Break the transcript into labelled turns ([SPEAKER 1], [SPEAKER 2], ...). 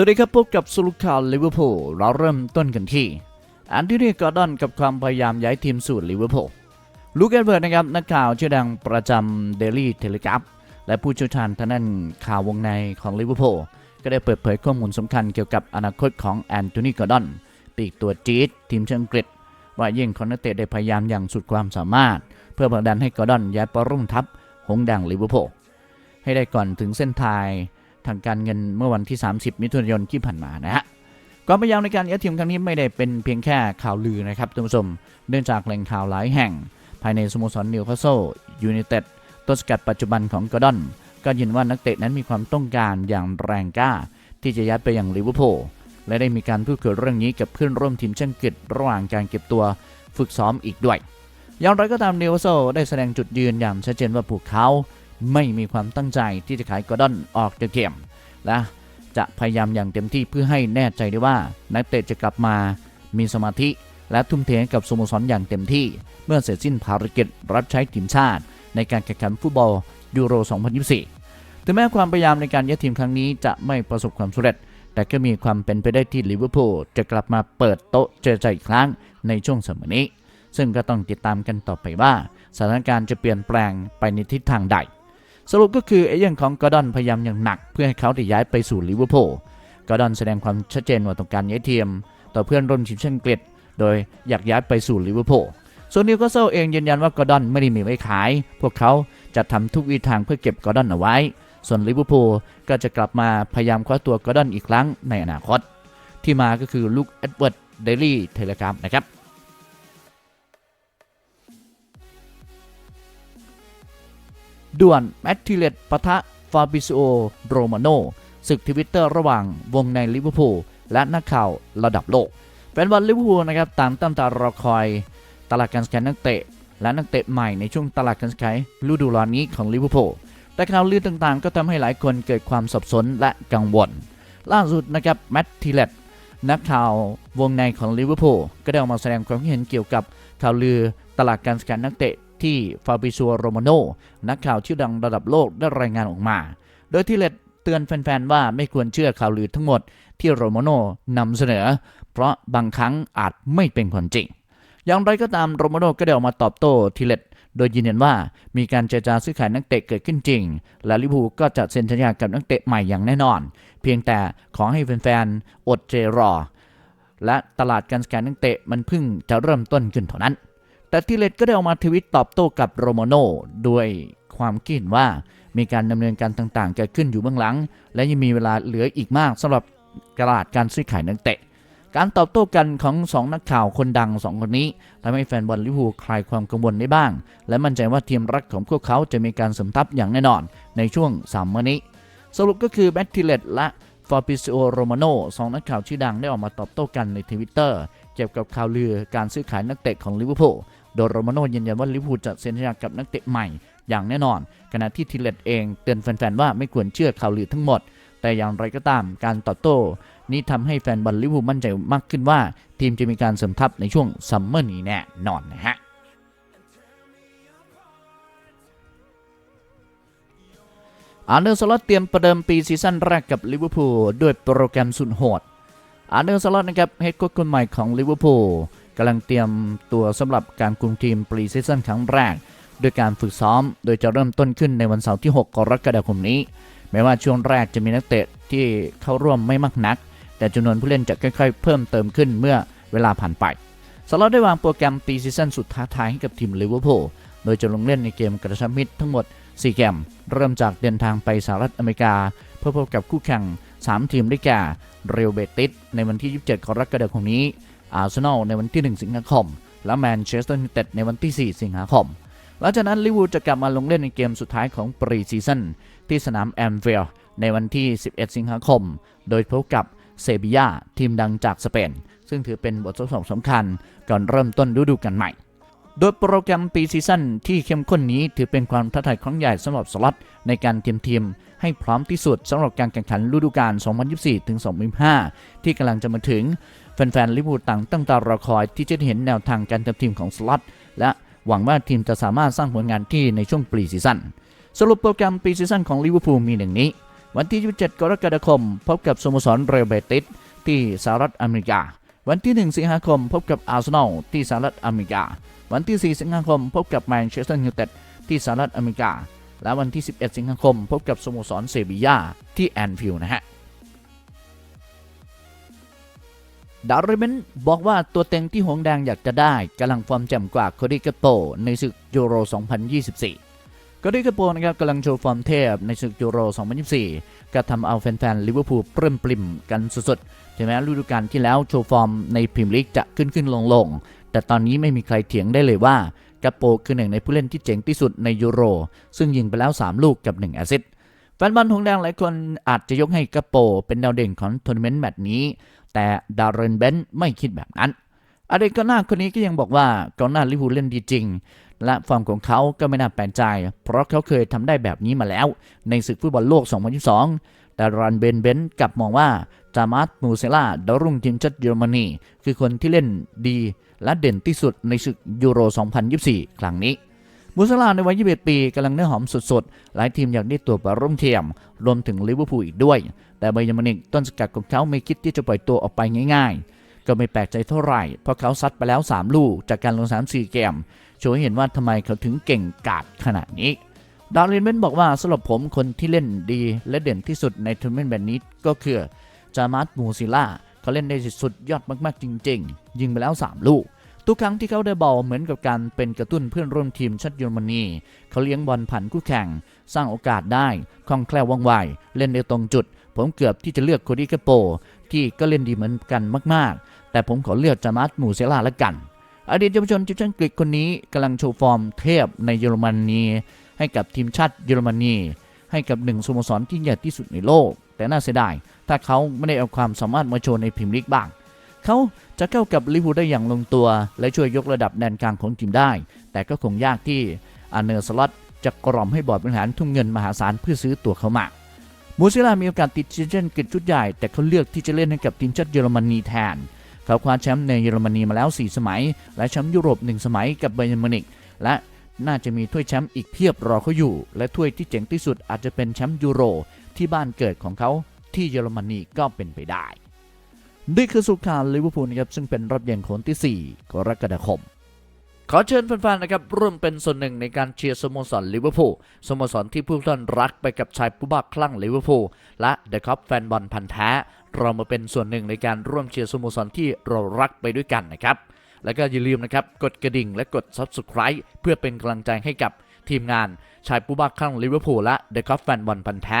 [SPEAKER 1] สวัสดีครับพบกับสรุปข่าวลิเวอร์พูลเราเริ่มต้นกันที่แอนโทนียกอร์ดอนกับความพยายามย้ายทีมสู่ลิเวอร์พูลลูกเอ็ดเวิร์ดนะครับนักข่าวชื่อดังประจำเดลี่เทเลกราฟและผู้เชี่ยวชาญทางด้านข่าววงในของลิเวอร์พูลก็ได้เปิดเผยข้อมูลสำคัญเกี่ยวกับอนาคตของแอนโทนีกอร์ดอนปีกตัวจี๊ดทีมชาติอังกฤษ ว่ายิ่งขอนเตได้พยายามอย่างสุดความสามารถ เพื่อผลักดันให้กอร์ดอนย้ายไปร่วมทัพหงส์แดงลิเวอร์พูลให้ได้ก่อนถึงเส้นทาง ทางการเงินเมื่อวันที่ 30 มิถุนายนที่ผ่านมานะฮะความพยายามในการย้ายทีมครั้งนี้ไม่ได้เป็นเพียงแค่ข่าวลือนะครับท่านผู้ชมเนื่องจากแหล่งข่าวหลายแห่ง ภายในสโมสรนิวคาสเซิลยูไนเต็ดต้นสกัดปัจจุบันของกอร์ดอน ก็ยืนว่านักเตะนั้นมีความต้องการอย่างแรงกล้า ที่จะย้ายไปยังลิเวอร์พูลและได้มีการพูดคุยเรื่องนี้กับเพื่อนร่วมทีมเช่นกิจระหว่างการเก็บตัวฝึกซ้อมอีกด้วยอย่างไรก็ตามนิวคาสเซิลได้แสดงจุดยืนอย่างชัดเจนว่าพวกเขา ไม่มีความตั้งใจที่จะขายกอร์ดอนออกจากเกมและจะพยายามอย่างเต็มที่เพื่อให้แน่ใจได้ว่า นักเตะจะกลับมามีสมาธิ และทุ่มเทกับสโมสรอย่างเต็มที่ เมื่อเสร็จสิ้นภารกิจรับใช้ทีมชาติ ในการแข่งขันฟุตบอลยูโร 2024 ถึงแม้ความพยายามในการย้ายทีมครั้งนี้จะไม่ประสบความสำเร็จ แต่ก็มีความเป็นไปได้ที่ลิเวอร์พูลจะกลับมาเปิดโต๊ะเจรจาอีกครั้งในช่วงสมัยนี้ ซึ่งก็ต้องติดตามกันต่อไปว่าสถานการณ์จะเปลี่ยนแปลงไปในทิศทางใด สรุปก็คือเอเย่นของกอร์ดอนพยายามอย่างหนัก เพื่อให้เขาได้ย้ายไปสู่ลิเวอร์พูลกอร์ดอนแสดงความชัดเจนว่าต้องการย้ายทีมต่อเพื่อนร่วมทีมเช่นอังกฤษโดยอยากย้ายไปสู่ลิเวอร์พูลส่วนนิวคาสเซิลเองยืนยันว่ากอร์ดอนไม่ได้มีไว้ขาย พวกเขาจะทำทุกวิธีทางเพื่อเก็บกอร์ดอนเอาไว้ ส่วนลิเวอร์พูลก็จะกลับมาพยายามคว้าตัวกอร์ดอนอีกครั้งในอนาคต ที่มาก็คือลูกเอ็ดเวิร์ดเดลี่เทเลกราฟนะครับ ด่วนแมตติเลตปะทะฟาบิซโอโรมาโนศึกทวิตเตอร์ระหว่างวงในลิเวอร์พูลและนักข่าวระดับโลกแฟนบอลลิเวอร์พูลนะครับต่ามตั้งตารอคอยตลาดการซื้อนักเตะ และนักเตะใหม่ในช่วงตลาดการซื้อฤดูร้อนนี้ของลิเวอร์พูลแต่ข่าวลือต่างๆ ก็ทำให้หลายคนเกิดความสับสนและกังวล ล่าสุดนะครับแมตติเลตนักข่าววงในของลิเวอร์พูลก็ได้ออกมาแสดงความคิดเห็นเกี่ยวกับข่าวลือตลาดการซื้อนักเตะ ที่ฟาบิซัวโรมาโนนักข่าวชื่อดังระดับโลกได้รายงานออกมา โดยที่เลตเตือนแฟนๆว่าไม่ควรเชื่อข่าวลือทั้งหมดที่โรมาโนนำเสนอ เพราะบางครั้งอาจไม่เป็นความจริง อย่างไรก็ตามโรมาโนก็ได้ออกมาตอบโต้ทีเลตโดยยืนยันว่ามีการเจรจาซื้อขายนักเตะเกิดขึ้นจริง และลิเวอร์พูก็จะเซ็นสัญญากับนักเตะใหม่อย่างแน่นอน เพียงแต่ขอให้แฟนๆอดเจรอ และตลาดการสแกนนักเตะมันเพิ่งจะเริ่มต้นขึ้นเท่านั้น แต่ทีเลตก็ได้ออกมาทวิตตอบโต้กับโรมาโนด้วยความคิดว่ามีการดำเนินการต่างๆเกิดขึ้นอยู่เบื้องหลัง และยังมีเวลาเหลืออีกมากสำหรับตลาดการซื้อขายนักเตะ การตอบโต้กันของสองนักข่าวคนดังสองคนนี้ทำให้แฟนบอลลิเวอร์พูลคลายความกังวลได้บ้าง และมั่นใจว่าทีมรักของพวกเขาจะมีการสมทัพอย่างแน่นอนในช่วงสามวันนี้ สรุปก็คือแบทติเลตและฟอร์ปิซิโอโรมาโนสองนักข่าวชื่อดังได้ออกมาตอบโต้กันในทวิตเตอร์เกี่ยวกับข่าวลือการซื้อขายนักเตะของลิเวอร์พูล โดยโรมาโนยืนยันว่าลิเวอร์พูลจะเซ็นสัญญากับนักเตะใหม่อย่างแน่นอน ขณะที่ทิเลตเองเตือนแฟนๆว่าไม่ควรเชื่อข่าวลือทั้งหมด แต่อย่างไรก็ตามการตอบโต้นี้ทำให้แฟนบอลลิเวอร์พูลมั่นใจมากขึ้นว่า ทีมจะมีการเสริมทัพในช่วงซัมเมอร์นี้แน่นอนนะฮะอาร์เนอร์สล็อตเตรียมประเดิมปีซีซั่นแรกกับลิเวอร์พูลด้วยโปรแกรมสุดโหดอาร์เนอร์สล็อตนะครับเฮดโค้ชคนใหม่ของลิเวอร์พูล กำลังเตรียมตัวสำหรับการคุมทีมปรีซีซั่นครั้งแรกด้วยการฝึกซ้อม โดยจะเริ่มต้นขึ้นในวันเสาร์ที่ 6 กรกฎาคมนี้ แม้ว่าช่วงแรกจะมีนักเตะที่เข้าร่วมไม่มากนัก แต่จำนวนผู้เล่นจะค่อยๆ เพิ่มเติมขึ้นเมื่อเวลาผ่านไปสล็อตได้วางโปรแกรมปีซีซั่นสุดท้าทายให้กับทีมลิเวอร์พูล โดยจะลงเล่นในเกมกระชับมิตรทั้งหมด 4 เกม เริ่มจากเดินทางไปสหรัฐอเมริกา เพื่อพบกับคู่แข่ง 3 ทีมได้แก่ เรอัลเบติสในวันที่ 27 กรกฎาคมนี้ อาร์เซนอลในวันที่ 1 สิงหาคม และแมนเชสเตอร์ยูไนเต็ดในวันที่ 4 สิงหาคม หลังจากนั้นลิเวอร์พูลจะกลับมาลงเล่นในเกมสุดท้ายของปรีซีซั่นที่สนามแอมเวลในวันที่ 11 สิงหาคม โดยพบกับเซบียาทีมดังจากสเปน ซึ่งถือเป็นบททดสอบสำคัญก่อนเริ่มต้นฤดูกาลใหม่ โดยโปรแกรมปีซีซั่นที่เข้มข้นนี้ถือเป็นความท้าทายครั้งใหญ่สำหรับสล็อตในการเตรียมทีมให้พร้อมที่สุดสำหรับการแข่งขันฤดูกาล 2024-2025 ที่กำลังจะมาถึง แฟนๆลิเวอร์พูลต่างตั้งตารอคอยที่จะเห็นแนวทางการเตรียมทีมของสล็อตและหวังว่าทีมจะสามารถสร้างผลงานที่ในช่วงปรีซีซั่นสรุปโปรแกรมปรีซีซั่นของลิเวอร์พูลมีหนึ่งนี้ วันที่ 27 กรกฎาคม พบกับสโมสรเรอัลเบติสที่สหรัฐอเมริกา วันที่ 1 สิงหาคม พบกับอาร์เซนอลที่สหรัฐอเมริกา วันที่ 4 สิงหาคม พบกับแมนเชสเตอร์ยูไนเต็ดที่สหรัฐอเมริกา และวันที่ 11 สิงหาคม พบกับสโมสรเซบียาที่แอนฟิลด์นะฮะ ดาริเมนบอกว่าตัวเต็งที่หงแดงอยากจะได้กำลังฟอร์มแจ่มกว่าโคดิกาโปในศึกยูโร 2024โคดิกาโปนะครับกำลังโชว์ฟอร์มเทพในศึกยูโร 2024 ก็ทำเอาแฟนๆลิเวอร์พูลปลื้มปริ่มกันสุดๆถึงแม้ฤดูกาลที่แล้วโชว์ฟอร์มในพรีเมียร์ลีกจะขึ้นขึ้นลงลงแต่ตอนนี้ไม่มีใครเถียงได้เลยว่ากาโปคือหนึ่งในผู้เล่นที่เจ๋งที่สุดในยูโร ซึ่งยิงไปแล้ว 3 ลูกกับ 1 แอสซิสต์แฟนบอลหงแดงหลายคนอาจจะยกให้กาโปเป็นดาวเด่นของทัวร์นาเมนต์แมตช์นี้ แต่ดารเรนเบนไม่คิดแบบนั้นอดีตกองหน้าคนนี้ก็ยังบอกว่ากองหน้าลิเวอร์พูลเล่นดีจริง และฟอร์มของเขาก็ไม่น่าแปลกใจ เพราะเขาเคยทำได้แบบนี้มาแล้ว ในศึกฟุตบอลโลก 2022 แต่รันเบนเบนกลับมองว่าจามาร์ตมูเซล่าดาวรุ่งทีมชาติเยอรมนีคือคนที่เล่นดีและเด่นที่สุดในศึกยูโร 2024 ครั้งนี้ มูซาลาในวัย 21 ปีกำลังเนื้อหอมสุดๆ หลายทีมอยากได้ตัวไปร่วมเทียม รวมถึงลิเวอร์พูลอีกด้วย แต่ไบย์มิวนิกต้นสกัดของเขาไม่คิดที่จะปล่อยตัวออกไปง่ายๆ ก็ไม่แปลกใจเท่าไหร่ เพราะเขาซัดไปแล้ว 3 ลูกจากการลงสนาม4เกมโชว์ให้เห็นว่าทำไมเขาถึงเก่งกาจขนาดนี้ดารินเบนบอกว่าสำหรับผมคนที่เล่นดีและเด่นที่สุดในทัวร์นาเมนต์แบบนี้ก็คือจามาร์ตมูซิล่าเขาเล่นได้สุดยอดมากๆจริง ๆ ยิงไปแล้ว 3 ลูก ทุกครั้งที่เขาได้บอลเหมือนกับการเป็นกระตุ้นเพื่อนร่วมทีมชาติเยอรมนีเขาเลี้ยงบอลผ่านคู่แข่ง สร้างโอกาสได้คล่องแคล่วว่องไวเล่นได้ตรงจุด ผมเกือบที่จะเลือกโคดิกาโป ที่ก็เล่นดีเหมือนกันมากๆ แต่ผมขอเลือกจามาร์ตมูเซล่าละกัน อดีตเยาวชนทีมชาติอังกฤษคนนี้กำลังโชว์ฟอร์มเทพในเยอรมนีให้กับทีมชาติเยอรมนีให้กับหนึ่งสโมสรที่ใหญ่ที่สุดในโลก แต่น่าเสียดายถ้าเขาไม่ได้เอาความสามารถมาโชว์ในพรีมลีกบ้าง เขาจะเข้ากับลิเวอร์พูลได้อย่างลงตัว และช่วยยกระดับแดนกลางของทีมได้ แต่ก็คงยากที่อาเนอร์สล็อตจะกล่อมให้บอร์ดบริหารทุ่มเงินมหาศาลเพื่อซื้อตัวเขามามูซิลามีโอกาสติดทีมชาติอังกฤษชุดใหญ่ แต่เขาเลือกที่จะเล่นให้กับทีมชาติเยอรมนีแทน เขาคว้าแชมป์ในเยอรมนีมาแล้ว 4 สมัย และแชมป์ยุโรป 1 สมัยกับไบเยร์มินิกและน่าจะมีถ้วยแชมป์อีกเพียบรอเขาอยู่ และถ้วยที่เจ๋งที่สุดอาจจะเป็นแชมป์ยูโรที่บ้านเกิดของเขาที่เยอรมนีก็เป็นไปได้ นี่คือสุขานลิเวอร์พูลนะครับซึ่งเป็นรอบเย็นคนที่ 4 กรกฎาคม ขอเชิญแฟนๆนะครับร่วมเป็นส่วนหนึ่งในการเชียร์สโมสรลิเวอร์พูลสโมสรที่ผู้ท่านรักไปกับชายผู้บ้าคลั่งลิเวอร์พูลและเดอะคัพแฟนบอลพันธ์แท้เรามาเป็นส่วนหนึ่งในการร่วมเชียร์สโมสรที่เรารักไปด้วยกันนะครับแล้วก็อย่าลืมนะครับกดกระดิ่งและกด Subscribe เพื่อเป็นกำลังใจให้กับทีมงานชายผู้บ้าคลั่งลิเวอร์พูลและเดอะคัพแฟนบอลพันธ์แท้